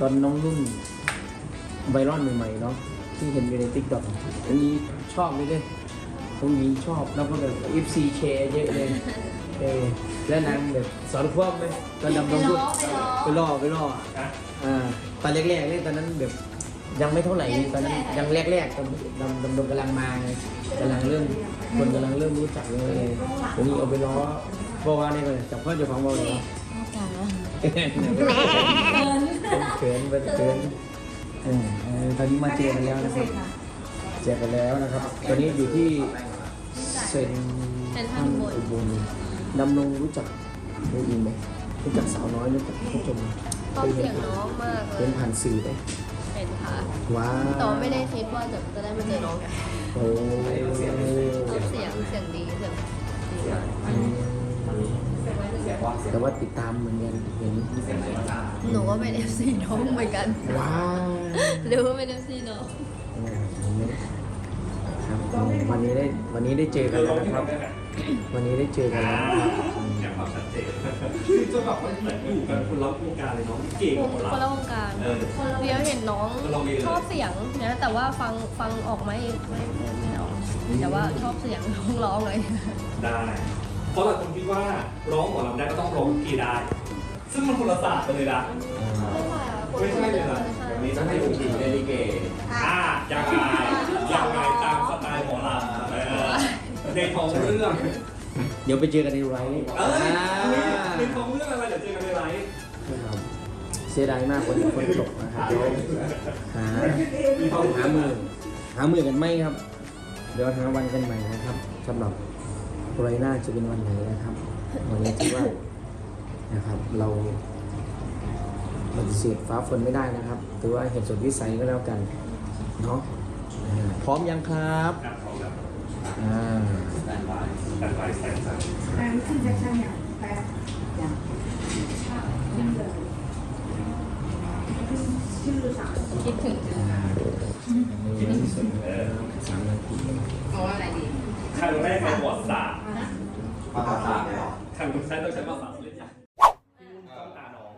ตอนตอนน้องรุ่นไวรัลใหม่ๆเนาะที่เห็นอยู่ในทิกต็อกอันนี้ชอบเลยเลยตรงนี้ชอบแล้วก็แบบ FC แชร์เยอะเลยเออแล้วนางแบบสอนควบไหมตอนดำน้องรุ่นไปล่อไปล่ออ่าตอนแรกๆเนี่ยตอนนั้นแบบยังไม่เท่าไหร่ตอนนั้นยังแรกๆตอนดำดำดงกำลังมาไงกำลังเริ่มคนกำลังเริ่มรู้จักเลยวันนี้เอาไปล้อบอกว่านี่เลยจับเพื่อนเจ้าของบอกเลยว่า เขินเป็นเขินเออเออตอนนี้มาเจอกันแล้วนะครับเจอกันแล้วนะครับ ตอนนี้อยู่ที่เซนทรัลอุบลดำรงรู้จักรู้อินไหมรู้จักสาวน้อยรู้จักผู้ชมชอบเสียงน้องมากเลเป็ยนผ่านสื่อไหมเห็นค่ะว้าแต่วว่าไม่ได้คิดว่าจะจะได้มาเจอน้องไงโอ้ชอบเสียงเสียงดีเสียงดีมาก แต่ว่าติดตามเหมือนกันเห็นหนูก็เป็น FC น้องเหมือนกันว้าวรู้ว่าเป็น FC น้องครับวันนี้ได้วันนี้ได้เจอกันแล้วนะครับ วันนี้ได้เจอกันแล้วนะครับอืมคือจะแบบว่าเหมือนอยู่กันคนละวงการเลยเนาะเก่งวงกว่าคนเราละวงการเออเดียวเห็นน้องเรามีเลยชอบเสียงนะแต่ว่าฟังฟังออกไหมไม่ไม่ไม่ออกแต่ว่าชอบเสียงน้องร้องเลยได้ เพราะหลายคนคิดว่าร้องหมอลำได้ก็ต้องร้องกีได้ ซึ่งมันคนละศาสตร์กันเลยนะ ไม่ใช่เลยนะแบบนี้จะให้ผมถึงในลิเกอ่ายังไงยังไงตามสไตล์หมอลำเออในท้องเรื่องเดี๋ยวไปเจอกันในไลฟ์เอ้ยอ่าในท้องเรื่องอะไรเดี๋ยวเจอกันในไลฟ์ครับเสียดายมากคนคนตกนะครับเดี๋ยวหาหามือหามือกันไหมครับ เดี๋ยวหาวันกันใหม่นะครับสำหรับ ไรหน้าจะเป็นวันไหนนะครับ วันนี้ถือว่านะครับ เราปฏิเสธฟ้าฝนไม่ได้นะครับถือว่าเห็นสดวิสัยก็แล้วกันเนาะอ่าพร้อมยังครับอะของแบบอ่าแต่ไลฟ์แต่ไลฟ์แต่ไลฟ์แปลงขึ้นจากช่างอย่างแปลงอย่างขึ้นเลยชื่อสามคิดถึงอันนี้สามนาที เอาอะไรดี ครั้งแรกในประวัติศาสตร์ ภาษาศาสตร์เลยเหรอครั้งแรกต้องใช้ภาษาเล่นใหญ่ต้องตาน้อง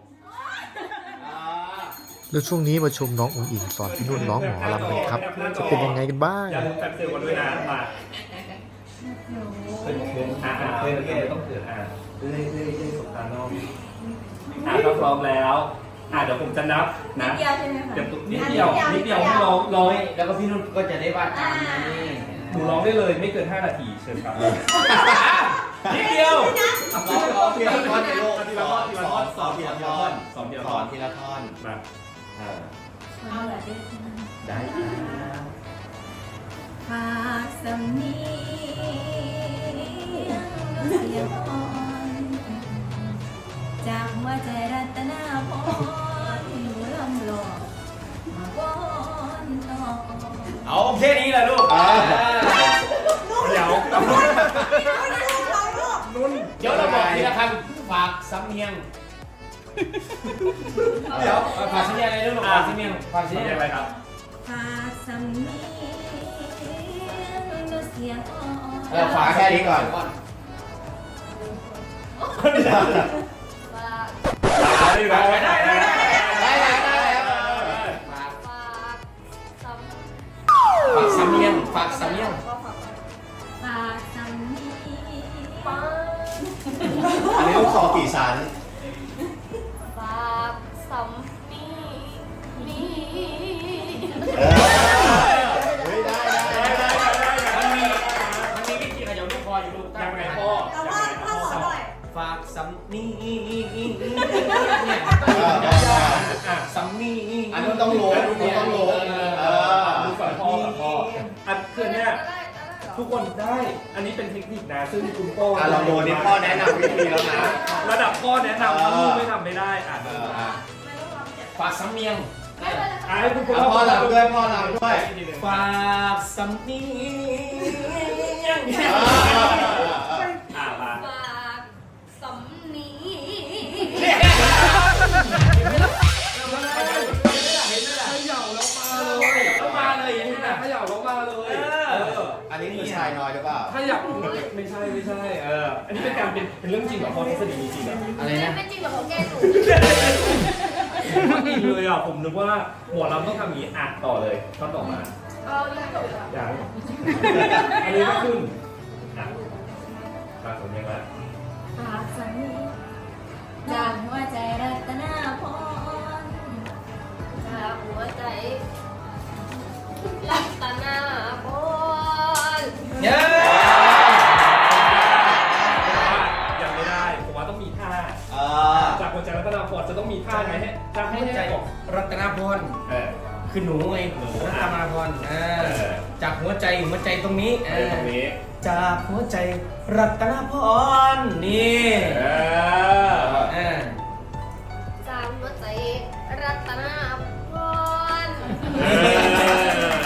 แล้วช่วงนี้มาชมน้ององอิงสอนพี่นุ่นร้องหมอลำกันครับ จะเป็นยังไงกันบ้างอย่าลืมแฟนเซลกันด้วยนะมาเขินเขินอ่าเขินเขินต้องเขินอ่าเฮ้ยเฮ้ยเฮ้ยสบตาน้องอ่าต้องพร้อมแล้วอ่าเดี๋ยวผมจะนับนะเดียวใช่ไหมคะเดี๋ยวนิดเดียวนิดเดียวให้ร้องร้องแล้วก็พี่นุ่นก็จะได้วาดตามนี้หนูร้องได้เลยไม่เกิน 5 นาทีเชิญครับ นิดเดียวร้องร้องทีละท่อนในโลกทีละท่อนทีละท่อนสอนทีละท่อนสอนทีละสท่ออนนทีละท่อนมาเออเอาอะไรดีได้ครับฝากสำเนียงเสียงอ่อนจากหัวใจรัตนาพรลำหลอกมาวอนต่อเอาแค่นี้แหละลูกอ่าเดี๋ยว เดี๋ยวเราบอกทีละคำฝากสำเนียง เดี๋ยวฝากสำเนียงอะไรลูกฝากสำเนียงฝากสำเสีเนียยงงอะไรครับฝากสำเนียงเสียงอ่อนเออฝากแค่นี้ก่อนได้ได้ได้ได้ได้ ลูกคอกี่ชั้นฝากซ้ำมีมีเออเฮ้ยได้ได้ได้ได้มันมีมันมีวิธีขยับลูกคออยู่ลูกยังไงพ่อแต่ว่าถ้าสอนหน่อยฝากสำนีเนี่ยสำนีอันนั้นต้องโลอันนั้นต้องโลเออดูก่อนพ่อก่อนพ่ออันคือเนี่ย ทุกคนได้ อันนี้เป็นเทคนิคนะ ซึ่งคุณพ่ออะลองดูนี่พ่อแนะนำวิธีแล้วนะ ระดับพ่อแนะนำถ้าลูกไม่ทำไม่ได้อะเอออะฝากสำเนียงอะให้คุณพ่ออะพ่อเราด้วยพ่อเราด้วย ฝาฝากสำเนียงอะายน้อยหรือเปล่า ถ้าอยากไม่ใช่ไม่ใช่เอออันนี้เป็นการเป็นเป็นเรื่องจริงเหรอพอทฤษฎีมีจริงเหรออะไรนะเป็นจริงเหรอเขาแกล้งหนูผมอินเลยอะผมนึกว่าหมอลำต้องทำอย่างนี้อะต่อเลยท่อนต่อมาเอายังจบแล้วอย่างอันนี้ก็ขึ้นอะมาตรงนี้ละปากสันนี้จากหัวใจรัตนาพรจากหัวใจรัตนาพร ตนาพรเออ คือหนูไงหนู รัตนาพรเออเออจากหัวใจหัวใจตรงนี้เอเอออตรงนี้จากหัวใจรัตนาพรนี่เออเออจากหัวใจรัตนาพรเออ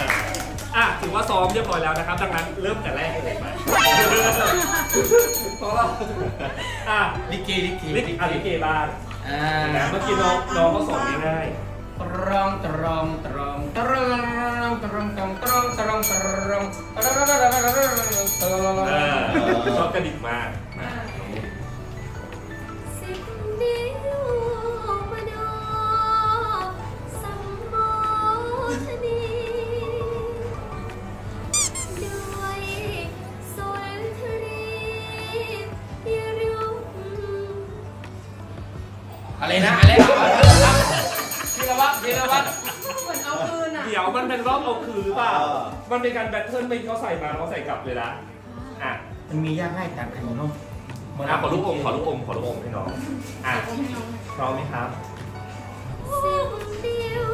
อะถือว่าซ้อมเรียบร้อยแล้วนะครับ ดังนั้นเริ่มแต่แรกเลยไหมเพราะเราอะลิเกลิเกลิกอาลิเกบ้างอ่านะเมื่อกี้น้องน้องเขาสอนง่ายตร องตรองตรองตรองตรองตรองตรองตรองตรองตรองตรองตรองๆเออชอบกระดิกมากนะสิบนิ้วมโนสัมโมทนีด้ วยสุนทรียรุปอะไรนะอะไรนะธีรวัตรธีรวัตรเดี๋ยวมันเป็นรอบเอาคืนหรือเปล่า มันเป็นการแบทเทิลไม่เขาใส่มาเขาใส่กลับเลยนะอะมันมียากง่ายต่างกันเนาะอะขอลูกอมขอลูกอมขอลูกอมให้น้องอะพร้อมไหมครับสิบนิ้ว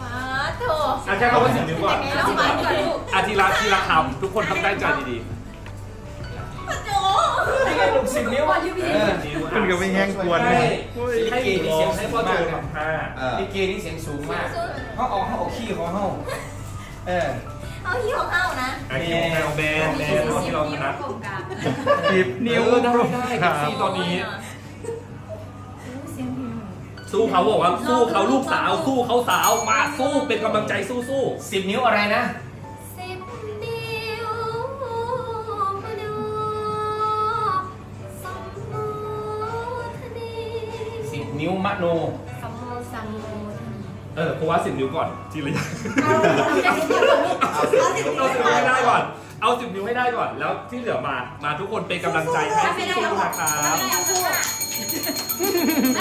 ฟ้าโถอะแค่คำว่าสิบนิ้วก่อนแล้วมาก่อนลูกอะทีละทีละคำทุกคนต้องได้ใจดีนี่ ก็ลูกสิบนิ้วอะๆเออนิ้วอะคุณก็ไม่แห้งกวนให้เลยให้ให้เสียงให้พ่อโจทำท่าลิเกนี่เสียงสูงมากเขาออกเขาออกขี้ของเขาเออเอาที่ของเอานะอะคิวแมวแบนแบนเท่าที่เราถนัดสิบนิ้วเออได้ได้เอฟซีตอนนี้สู้เขาบอกว่าสู้เขาลูกสาว สู้เขาสาวมาสู้เป็นกำลังใจสู้สู้สิบนิ้วอะไรนะ นิ้วมโน สัมโมสัมโมเออเพราะว่าสิบนิ้วก่อนทีละอย่างเอาสิบนิ้วเอาสิบนิ้วให้ได้ก่อน เอาสิบนิ้วให้ได้ก่อน แล้วที่เหลือมา มาทุกคนเป็นกำลังใจให้สู้ๆนะครั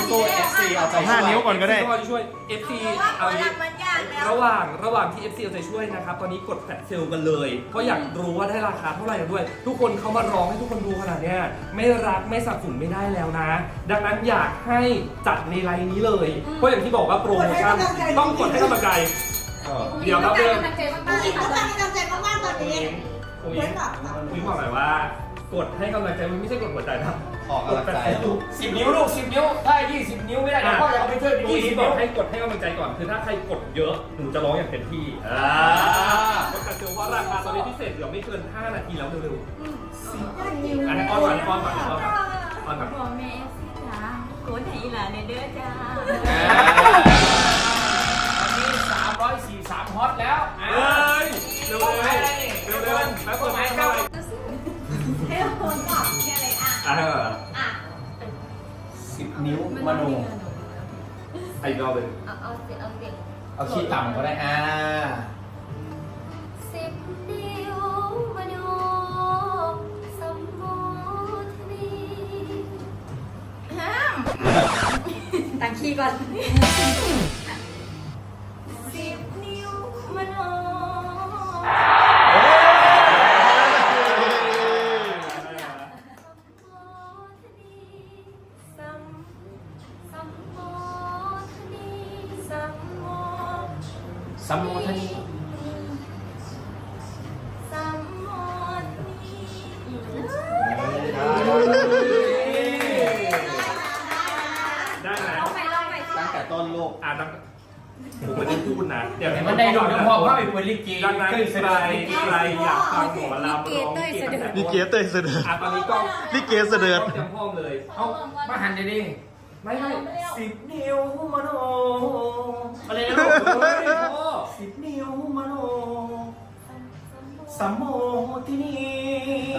บตัวเอฟซีเอาใจห้านิ้วก่อนก็ได้ ช่วยช่วย FC เอาอย่างนี้ระหว่างระหว่างที่ FC เอาใจช่วยนะครับ ตอนนี้กดแฟลชเซลกันเลย เพราะอยากรู้ว่าได้ราคาเท่าไหร่กันด้วย ทุกคนเขามาร้องให้ทุกคนดูขนาดเนี้ยไม่รักไม่สับสนไม่ได้แล้วนะ ดังนั้นอยากให้จัดในไลน์นี้เลย เพราะอย่างที่บอกว่าโปรโมชั่นต้องกดให้กำลังใจ เดี๋ยวครับเดิมผู้หญิงต้องการกำลังใจมากๆตอนคุนี้ณคุยคุยบอกหน่อยว่า กดให้กำลังใจมันไม่ใช่กดหัวใจนะออกกำลังใจสิบนิ้วลูกสิบนิ้ว ถ้ายี่สิบนิ้วไม่ได้เดี๋ยวพ่อจะเอาไปช่วยยี่ยี่สิสิบบบอกนิ้วให้กดให้กำลังใจก่อน คือถ้าใครกดเยอะหนูจะร้องอย่างเต็มที่อ่าประกาศเตือนว่าราคาตอนนี้พิเศษเดี๋ยวไม่เกิน 5 นาทีแล้วเร็วๆอันนี้อ้อนก่อนอ้อนก่อนอ้อนก่อนอ้อนก่อนพ่อแม่สิจ๋าโกนให้หลานในเด้อจ้าวันนี้สามร้อยสี่สามฮอตแล้วเอ้ยเร็วๆเร็วๆเร็วๆแล้วเปิดไมค์ เลยอะอ่าอะสิบนิ้วมโนอีกรอบเลยเอาเอาเสียงเอาเสียงเอาขี้ต่ำก็ได้อ่าสิบนิ้วมโนสัมโมทนีห้ามตั้งคีย์ก่อน ห็นมันได้ดูน้ำพอเพราะไปคุยลิเกดังนั้นเคยใคเสรนอใครอยากฟังหมอลำร้องเก่งลิเกเตยเสด็จอะตอนนี้กล้องลิเกเสด็จกล้องเตรียมพร้อมเลยเอามาหันดิดิไม่ไม่สิบนิ้วมโนอะไรนะลูกเฮ้ยพ่อสิบนิ้วมโนสัมโมทนี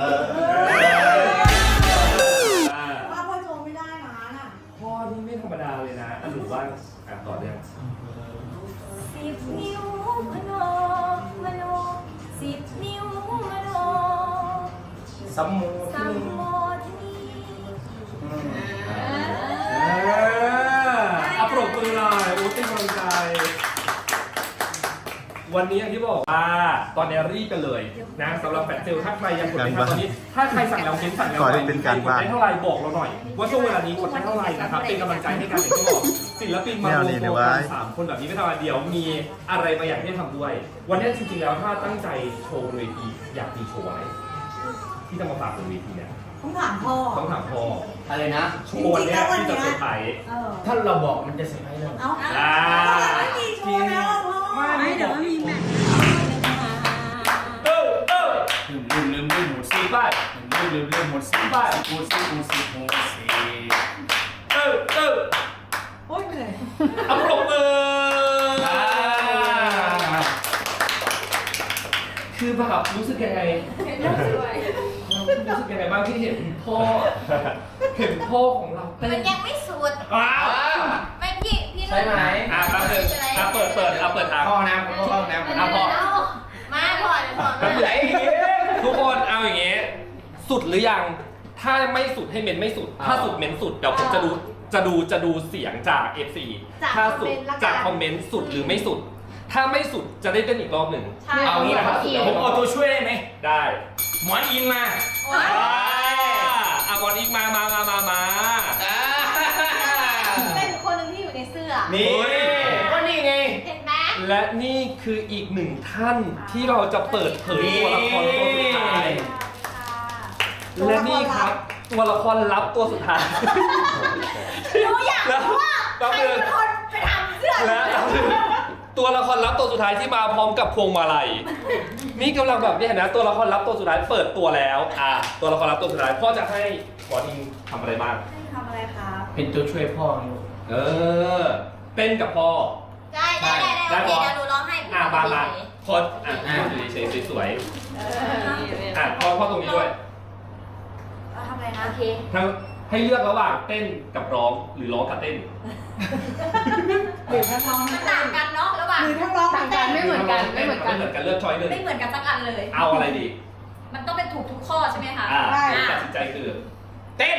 อ่าว่าพ่อโจไม่ได้นะน่ะพ่อนี่ไม่ธรรมดาเลยนะอะหนูว่าอะต่อ ซัมโมสัมโมทนีอะปรบมือหน่อยอู้เป็นกำลังใจ วันนี้อย่างที่บอกว่าตอนนี้รีบกันเลยนะสำหรับแฟนเซลถ้าใครยังกดไม่ทันตอนนี้ ถ้าใครสั่งแล้วเม้นสั่งแล้วขอให้เป็นการบ้านดได้เท่าไหร่บอกเราหน่อย ว่าช่วงเวลานี้กดได้เท่าไหร่นะครับเป็นกำลังใจให้กันอย่างที่บอกศิลปินมารวมตัวกันสามคนแบบนี้ไม่ธรรมดาเดี๋ยวมีอะไรบางอย่างที่ทำด้วย วันนี้จริงๆแล้วถ้าตั้งใจโชว์เวทีอยากมีโชว์อะไร ที่จะมาฝากบนเวทีเนี่ยต้องถามพ่อ ต้องถามพ่ออะไรนะ โชว์วันเนี้ยที่จะเซอร์ไพรส์เออ ถ้าเราบอกมันจะเซอร์ไพรส์เรา เอาอ่า ไม่มีโชว์แล้วพ่อไม่เดี๋ยวมีแมทเออเออลืมลืมลืมลืมหมดสิสี่ป้ายลืมลืมลืมหมดสิบ้าหมดสิหมดสิหมดสิเออเออโอ๊ยเหนื่อยเอาปรบมือคือแบบรู้สึกยังไง รู้สึกยังไงบ้างที่เห็นพ่อ เห็นพ่อของเราเต้มันนยังไม่สุดอ้าวไม่พี่พี่ใช่ไหมอะแป๊บนึงอะเปิดเปิดเอาเปิดทางเข้าน้ำเข้าน้ำอะพอ มาก่อนก่อนไม่เป็นไรทุกคนเอาอย่างงี้ สุดหรือยัง ถ้าไม่สุดให้เมนไม่สุด ถ้าสุดเมนสุดเดี๋ยวผมจะดูจะดูจะดูเสียงจาก FC ถ้าสุดจากคอมเมนต์สุดหรือไม่สุด ถ้าไม่สุดจะได้เต้นอีกรอบหนึ่งเอางี้นะครับเดี๋ยวผมเอาตัวช่วยได้ไหมได้หมอนอิงมาอ่าอะบอลอีกมามามามามา อ่าเป็นคนหนึ่งที่อยู่ในเสื้อ นี่ก็นี่ไง เห็นไหมและนี่คืออีกหนึ่งท่านที่เราจะเปิดเผยตัวละครตัวสุดท้าย และนี่ครับตัวละครลับตัวสุดท้าย หนูอยากแล้วรู้ว่าแป๊บใครนึงเป็นคนไปทำเสื้อและ ตัวละครลับตัวสุดท้ายที่มาพร้อมกับพวงมาลัย นี่กำลังแบบนี่เห็นนะตัวละครลับตัวสุดท้ายเปิดตัวแล้ว อะตัวละครลับตัวสุดท้ายพ่อจะให้บอลอิงทำอะไรบ้างทำอะไรครับเป็นตัวช่วยพ่อไงลูกเออเต้นกับพ่อ ได้ได้ได้ได้ได้พอเดี๋ยวหนูร้องให้อะมามาพออะอยู่เฉยๆสวยๆอะพ่อพ่อตรงนี้ด้วยเราทำอะไรนะโอเคทั้งให้เลือกระหว่างเต้นกับร้องหรือร้องกับเต้น หรือถ้าร้องมันต่างกันเนาะระหว่างหรือถ้าร้องต่างกันไม่เหมือนกันไม่เหมือนกันไม่เหมือนกันเลือกช้อยหนึ่งไม่เหมือนกันสักอันเลย เอาอะไรดี มันต้องเป็นถูกทุกข้อใช่ไหมคะอ่าอ่าตัดสินใจคือ เต้น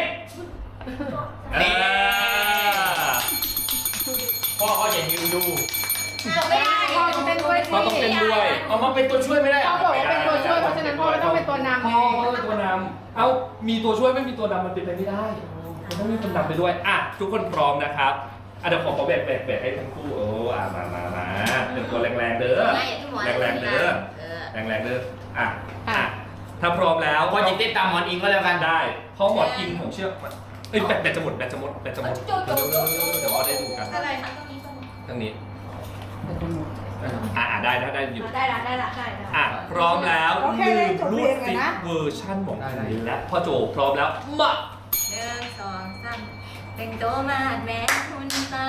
อ่าพ่อเขาอย่ายืนดูอ่าไม่ได้พ่อต้องเต้นด้วยสิพ่อต้องเต้นด้วย เอามาเป็นตัวช่วยไม่ได้พ่อบอกว่าเป็นตัวช่วยเพราะฉะนั้นพ่อก็ต้องเป็นตัวนำพ่อก็เป็นตัวนำเอามีตัวช่วยไม่มีตัวนำมันเป็นไปไม่ได้มันต้องมีคนนำไปด้วยอะทุกคนพร้อมนะครับ อะเดี๋ยวขอขอแบกแบกแบกให้ทั้งคู่โอ้อะมามามาเตรียมตัวแรงๆเด้อ ไม่อย่าที่หมอแรงๆเด้อ เออแรงๆเด้ออะอะถ้าพร้อมแล้วพ่อจะเต้นตามหมอนอิงก็แล้วกันได้เพราะหมอนอิงผมเชื่อมันเอ้ยแบตแบตจะหมดแบตจะหมดแบตจะหมดเดี๋ยวเดี๋ยวเดี๋ยวเดี๋ยวเราได้ดูกันอะไรคะตรงนี้ตรงนี้ทั้งนี้อ่าได้ได้ได้อยู่ได้ละได้ละได้ละอะพร้อมแล้วโอเคลืเลยมจบรูเพลดงซิกันปนะเวอร์ชั่นของคุณและพ่อโจพร้อมแล้วมาหนึ่งสองสาม แต่งตัวมาแม่คุณตา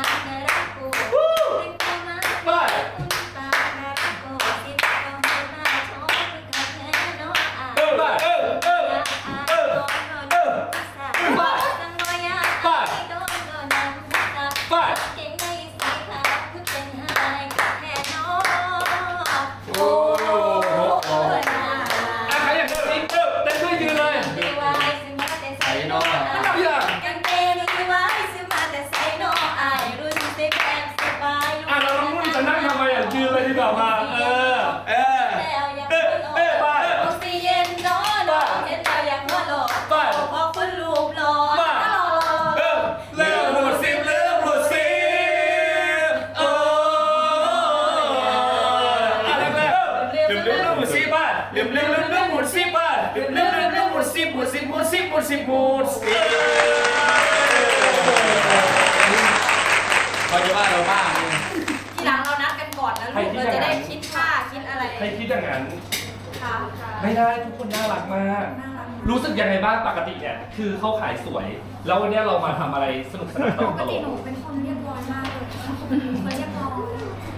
ไม่ได้ทุกคนน่ารักมากรู้สึกยังไงบ้างปกติเนี่ยคือเข้าขายสวย แล้ววันเนี้ยเรามาทำอะไรสนุกสนานตลปกกตลติกหนูเป็นคนเรียบร้อยมากเลยเป็นคนเรียบร้อย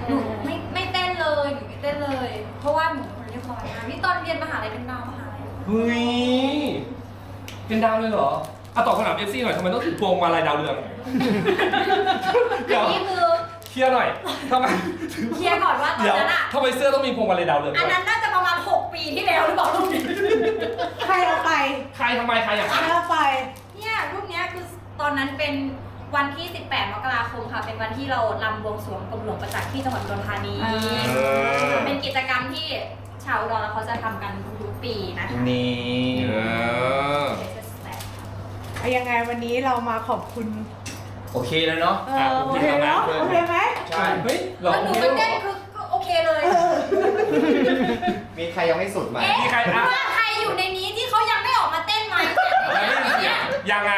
หนูไม่ไม่เต้นเลยหนูไม่เต้นเลย เพราะว่าหนูเป็นคนเรียบร้อยมากนี่ตอนเรียนมหาลัยเป็นดาวมหาลัยเฮ้ยเป็นดาวเลยเหรออะตอบคำถามเอฟซีหน่อยทำไมต้องถือพวงมาลัยดาวเรืองเดี๋ยวอันนี้คือเคลียร์หน่อยทำไมเคลียร์ก่อนว่าตอนเดี๋ยวนั้นอะทำไมเสื้อต้องมีพวงมาลัยดาวเรืองอันด้วย นั้นน่าจะ ประมาณ6ปีที่แล้วหรือเปล่ารูปนี้ใครเอาไปใครทำไมใครอย่างใครนั้นเอาไป เนี่ยรูปเนี้ยคือตอนนั้นเป็นวันที่ 18 มกราคมค่ะ เป็นวันที่เราลำบวงสรวงกรมหลวงประจักษ์ที่จังหวัดอุดรธานี อ่า เป็นกิจกรรมที่ชาวอุดรเขาจะทำกันทุกๆปีนะคะนี่เออเอายังไงวันนี้เรามาขอบคุณ โอเคแล้วเนาะเออโอเคเนาะโอเคไหมใช่เฮ้ยหลแล้อวกหนูเพลก็งเต้นคือก็โอเคเลย มีใครยังไม่สุดไหมมีใครอะ ว่าใครอยู่ในนี้ที่เขายังไม่ออกมาเต้นไหมได้ยินเสียงยังไง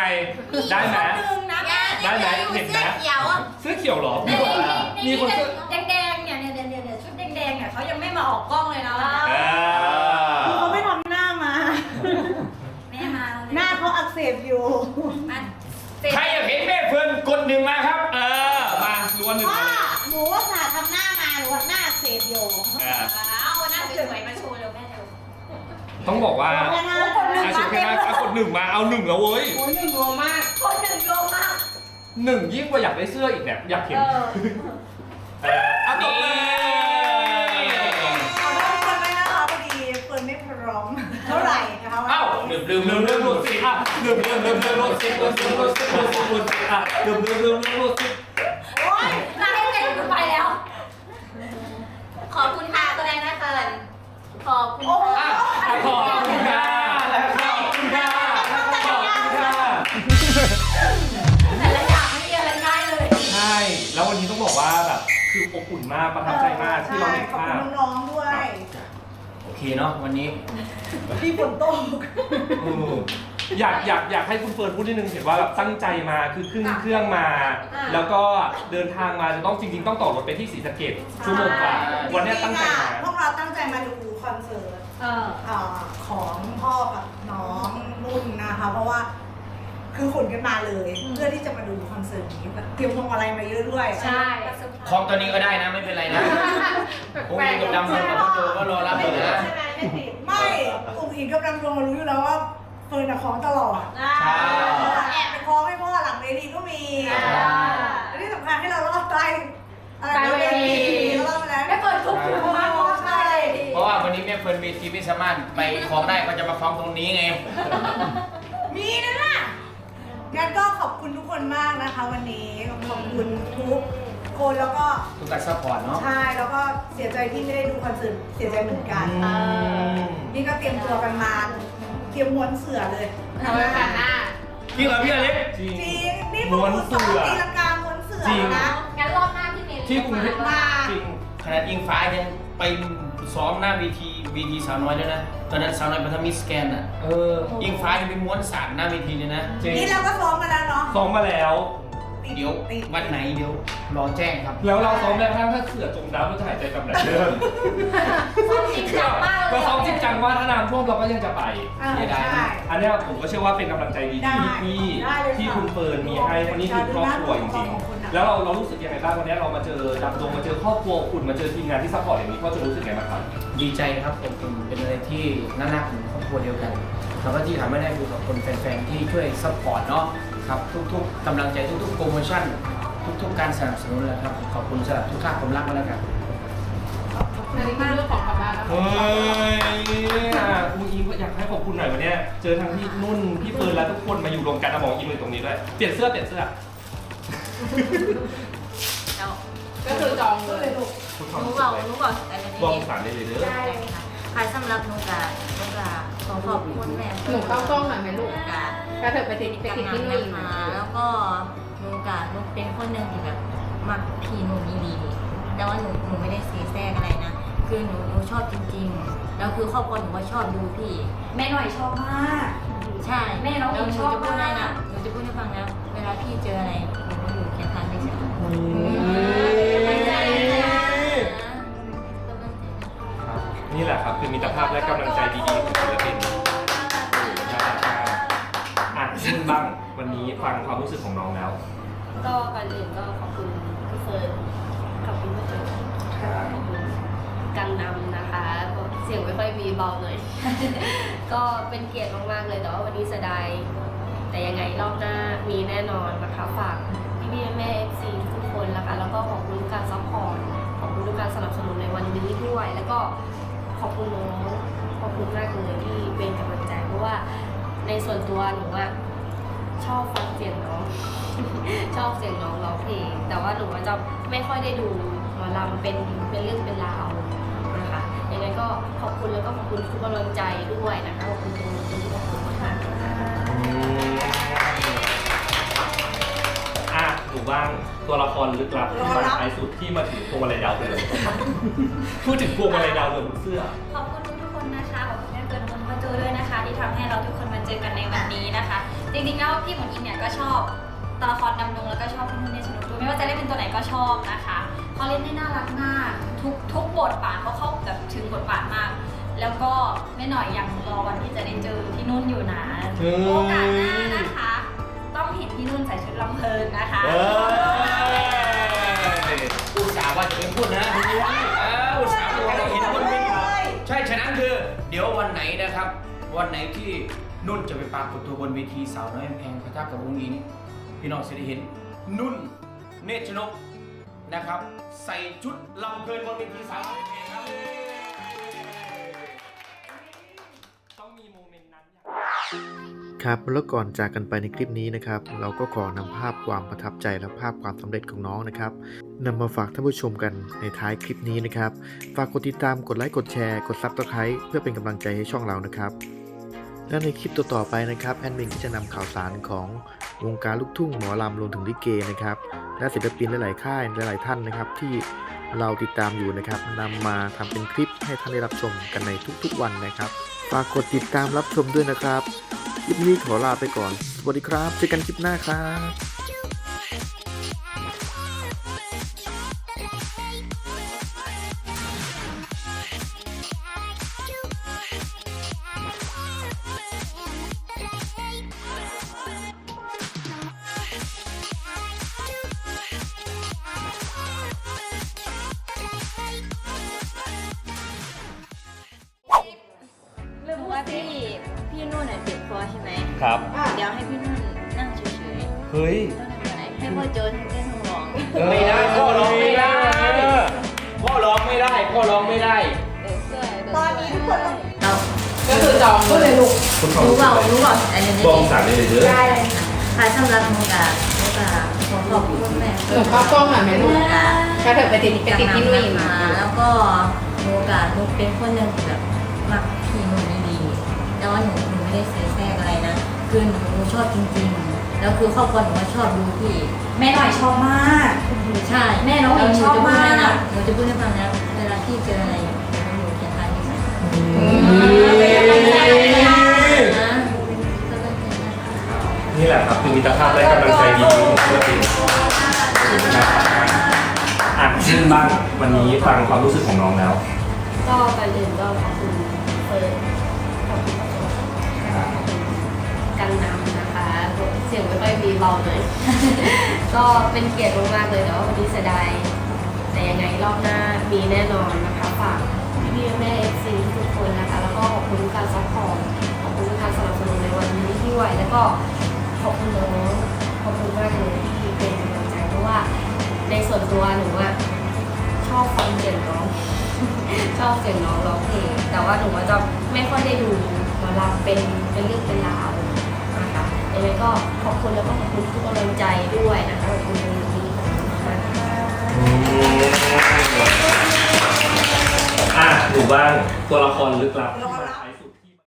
ได้ไหม คนนึงนะได้ไหมเห็นไหมเสื้อเขียวอะเสื้อเขียวเหรอในมีคนในในมีนี้คนเสื้อแดงๆเนี่ยเนี่ยเนี่ยเนี่ยชุดแดงๆเนี่ยเขายังไม่มาออกกล้องเลยนะเออเขาไม่ทำหน้ามา แม่มาเลยหน้าเขาอักเสบอยู่ มาใครอยากเห็นแม่เฟิร์นกดหนึ่งมาครับ เออ มาล้วนหนึ่งว่ามาเลยหนูว่าสาทำหน้ามาหนูว่าหน้าอักเสบอยู่ เออเอาหน้า สวยๆมาโชว์เร็วแม่เร็วต้องบอกว่าแค่หน้าอาชุดแค่นั้นเอากดหนึ่งมาเอาหนึ่งแล้วเว้ยโอ้ยหนึ่งโลมากคนหนึ่งโลมากหนึ่งยิ่งกว่าอยากได้เสื้ออีกเนี่ยอยากเห็นเออเอออะตบมือขอโทษคนไว้นะคะพอดีเฟิร์นไม่พร้อมเท่าไหร่นะคะวันเอ้านี้ลืมลืลืมมลืลืมมลืลืมมลืมสิอะลืมลืมลืมลืมลืมสิลืมลืมลืมสิลืมลืมลืมสิอะลืมลืมลืมลืมลืมสิ โอ๊ย น่าให้เต้นกันไปแล้ว ขอบคุณค่ะแสดงนะเฟิร์น ขอบคุณโอ้โหอะ ขอบคุณค่ะแล้วขอบคุณค่ะขอบคุณค่ะแต่ละอย่างไม่มีอะไรง่ายเลย ใช่ แล้ววันนี้ต้องบอกว่าแบบคืออบอุ่นมากประทับใจมากที่เราเห็นขอบภาพคุณน้องๆด้วย โอเคเนาะวันนี้ ที่ฝนตกเอออยากอยากอยากให้คุณเฟิร์นพูดนิดนึงเห็นว่าแบบตั้งใจมาคือขึ้นเครื่องมาแล้วก็เดินทางมาจะต้องจริง ๆ ต้องต่อรถไปที่ศรีสะเกดชั่วโมงกว่าวันเนี้ยตั้งใจมาพวก เราตั้งใจมาดูคอนเสิร์ตเออ เอ่อของพ่อกับน้องนุ่นนะคะ เพราะว่าคือขนกันมาเลยเพื่อที่จะมาดูคอนเสิร์ตนี้เตรียมพวงมาลัยมาเยอะด้วยใช่ของตัวนี้ก็ได้นะไม่เป็นไรนะผมมีกับดำรงกับพ่อโจก็รอรับอยู่นะไม่อุ้งอิงกับดำรงรู้อยู่แล้วว่าเฟิร์นอะของตลอดใช่แอบไปคล้องให้พ่อหลังเวทีก็มีอ่า และที่สำคัญให้เรารอดใต้อะไรใต้เวที รอดไปแล้วไม่เปิดทุกทุกมากใช่เพ ราะว่าวันนี้แม่เฟิร์นเวทีไม่สามารถไปคล้องได้ก็จะมาคล้องตรงนี้ไง มีนะน่ะงั้นก็ขอบคุณทุกคนมากนะคะ วันนี้ขอบคุณทุกคนแล้วก็ทุกการซัพพอร์ตเนาะใช่แล้วก็เสียใจที่ไม่ได้ดูคอนเสิร์ตเสียใจเหมือนกันนี่ก็เตรียมตัวกันมาเตรียมม้วนเสือเลยทำไมผ่านหน้าจริงเหรอพี่อเล็กจริงจริงนี่พวกคุณสอนตีลังกาม้วนเสือจริง นะ งั้นรอบหน้าพี่เมย์ที่กรุงเทพ มา จริงขนาดอิงฟ้ายังไป ซ้อมหน้าเวทีเวทีสาวน้อยด้วยนะ ตอนนั้นสาวน้อยพันธมิตรสแกนอะเอออิงฟ้ายังไปม้วนสารหน้าเวทีเลยนะ จริงนี่เราก็ซ้อมมาแล้วเนาะซ้อมมาแล้ว เดี๋ยววันไหนเดี๋ยวรอแจ้งครับ แล้วเราซ้อมแล้วถ้าถ้าเสือจมน้ำเราจะหายใจแบบไหนเดิมซ้อมจริงจังมากเลย เราซ้อมจริงจังว่าถ้าน้ำท่วมเราก็ยังจะไปอ่าไม่ได้ใช่อันเนี้ยผมก็เชื่อว่าเป็นกำลังใจดีได้ที่ที่ได้เลยค่ะที่คุณเฟิร์นมีให้เพราะนี่คือครอบครัวจริงขอบคุณนะๆ แล้วเราเรารู้สึกยังไงบ้างวันนี้เรามาเจอดำดงมาเจอครอบครัวคุณมาเจอทีมงานที่ซัพพอร์ตอย่างนี้ก็จะรู้สึกไงบ้างครับ ดีใจครับผมเป็นเป็นอะไรที่น่ารักเหมือนครอบครัวเดียวกันแล้วก็ที่ทำให้ได้ดูกับคนแฟนๆที่ช่วยซัพพอร์ตเนาะครับทุกๆกำลังใจทุกๆโปรโมชั่น ทุกๆ การสนับสนุนเลยครับขอบคุณสำหรับทุกค่าความรักมาแล้วกัน อันนี้คือเรื่องของกลับบ้านแล้วเฮ้ยอะอุ้งอิงก็อยากให้ขอบคุณหน่อยวันเนี้ยเจอทั้งพี่นุ่น พี่เฟิร์นและทุกคนมาอยู่รวมกันนะมองอิงมือตรงนี้ด้วย เปลี่ยนเสื้อเปลี่ยนเสื้อ ก็คือจองเลยพูดความหนูรู้สึบกอกเลยหนูบอกอะไรบอกนี้ภาษาได้เลยเด้อได้เลยค่ะค่ะสำหรับหนูกะหนูกะขอขอบคุณแม่หนูเข้ากล้องหน่อยไหมลูกกะก็เถอะไปติดไปติดที่นู่นนะคะแล้วก็หนูกะหนูเป็นคนหนึ่งที่แบบมักพี่หนูมีดีแต่ว่าหนูหนูไม่ได้ซีแซกอะไรนะ คือหนูหนูชอบจริงๆ แล้วคือครอบครัวหนูก็ชอบดูพี่ แม่หน่อยชอบมาก ใช่แม่น้องแล้วหนูชอบจะพูดให้มานะกหนูจะพูดให้ฟังนะ เวลาพี่เจออะไรหนู นี่แหละครับคือมิตรภาพและกำลังใจดีๆของศิลปินน่ารักมากอะนุ่นบ้างวันนี้ฟังความรู้สึกของน้องแล้วก็ก่อนอื่นก็ขอบคุณพี่เฟิร์นขอบคุณพี่เฟิร์นขอบคุณกังนำนะคะเสียงไม่ค่อยมีเบาเลยก็เป็นเกียรติมากๆเลยแต่ว่าวันนี้เสียดายแต่ยังไงรอบหน้ามีแน่นอนนะคะฝากพี่พี่ๆแม่เอฟซี นะคะ แล้วก็ขอบคุณทุกการซัพพอร์ต ขอบคุณทุกการสนับสนุนในวันนี้ด้วย แล้วก็ขอบคุณน้องขอบคุณมากเลยที่เป็นกำลังใจเพราะว่าในส่วนตัวหนูอะชอบฟังเสียงน้อง ชอบเสียงน้องร้องเพลง แต่ว่าหนูอะจะไม่ค่อยได้ดูหมอลำเป็นเป็นเรื่องเป็นราวนะคะ ยังไงก็ขอบคุณแล้วก็ขอบคุณทุกกำลังใจด้วยนะคะ ขอบคุณทุกคนที่ขอบคุณมาก บ้างตัวละครลึกลับที่มาท้ายสุดที่มาถึงพวงมาลัยดาวเรืองพูดถึงพวงมาลัยดาวเรืองบนเสื้อ ขอบคุณทุกๆคนนะคะ ขอบคุณแม่เกินคุณพ่อโจด้วยนะคะ ที่ทำให้เราทุกคนมาเจอกันในวันนี้นะคะ จริงๆแล้วพี่หมุนอินเนี่ยก็ชอบตัวละครดำดงแล้วก็ชอบพี่นุ่นเนชนกด้วยไม่ว่าจะเล่นเป็นตัวไหนก็ชอบนะคะเขาเล่นได้น่ารักมากทุกทุกบทบาทเขาเข้าแบบถึงบทบาทมาก แล้วก็ไม่หน่อยยังรอวันที่จะได้เจอพี่นุ่นอยู่นะอืมโอกาสหน้านะคะต้องเห็น พี่นุ่นใส่ชุดลำเพลินนะคะ เอ้ยอุตส่าห์ว่าจะไม่พูดนะเอออุตส่าห์ว่าจะไม่เห็นคนวิ่งใช่ ฉะนั้นคือ เดี๋ยววันไหนนะครับ วันไหนที่นุ่นจะไปปรากฏตัวบนเวทีสาวน้อยแพงพระเจ้ากับวงอิง พี่น้องจะได้เห็น นุ่นเนตรชนกนะครับ ใส่ชุดลำเพลินบนเวทีสาวน้อยแพงครับ ครับแล้วก่อนจากกันไปในคลิปนี้นะครับ เราก็ขอนำภาพความประทับใจและภาพความสำเร็จของน้องนะครับนำมาฝากท่านผู้ชมกันในท้ายคลิปนี้นะครับ ฝากกดติดตามกดไลค์กดแชร์กดซับสไครต์เพื่อเป็นกำลังใจให้ช่องเรานะครับและในคลิปต่อๆไปนะครับแอนมินก็จะนำข่าวสารของวงการลูกทุ่งหมอลำรวมถึงลิเกนะครับและศิลปินหลายๆค่ายหลายๆท่านนะครับที่เราติดตามอยู่นะครับนำมาทำเป็นคลิปให้ท่านได้รับชมกันในทุกๆวันนะครับ ฝากกดติดตามรับชมด้วยนะครับ คลิปนี้ขอลาไปก่อน สวัสดีครับเจอกันคลิปหน้าครับ กคนต้องเราก็คือจองก็เลยลูกคุณขอรู้เปล่ารู้เปล่าอันนี้บองสามเลยเด้อได้เลยค่ะสำหรับมุกอะมุกอะขอขอบคุณแม่เออข้าวกล้องอะแม่ลูกถ้าเธอไปติดไปติดที่นู่นมา แล้วก็มุกอะมุกเป็นคนหนึ่งที่แบบมักพี่นุ่นนี่ดีแต่ว่าหนูหนูไม่ได้เสียแทรกอะไรนะคือหนูหนูชอบจริงๆ แล้วคือครอบครัวหนูก็ชอบดูพี่แม่หน่อยชอบมากใช่แม่น้องหญิงชอบมากหนูจะพูดให้ฟังนะเวลาพี่เจอ นี่แหละครับคือมิตรภาพและกำลังใจดีของศิลปินอะซึ่งบ้างวันนี้ฟังความรู้สึกของน้องแล้ว ก็ก่อนอื่นก็ขอบคุณเฟิร์นขอบคุณกันนำนะคะ เสียงไม่ค่อยมีเบาเลยก็เป็นเกียรติมากๆเลยแต่ว่าวันนี้เสียดายแต่ยังไงรอบหน้ามีแน่นอนนะคะฝากพี่แม่เอฟซีทุกคนนะคะแล้วก็ขอบ คุณทุกการซัพพอร์ตขอบคุณทุกการสนับสนุนในวันนี้ที่ไหวแล้วก็ขอบคุณน้องขอบคุณมากเลยที่เป็นกำลังใจเพราะว่าในส่วนตัวหนูอะชอบฟังเสียงน้อง ชอบเสียงน้องร้องเพลงแต่ว่าหนูว่าจะไม่ค่อยได้ดูหมอลำเป็นเป็นเรื่องเป็นราวนะคะยังไงก็ขอบคุณแล้วก็ขอบคุณทุกกำลังใจด้วยนะคะขอบคุณในวันนี้ขอบคุณมาก อะหนูบ้างตัวละครลึกลับ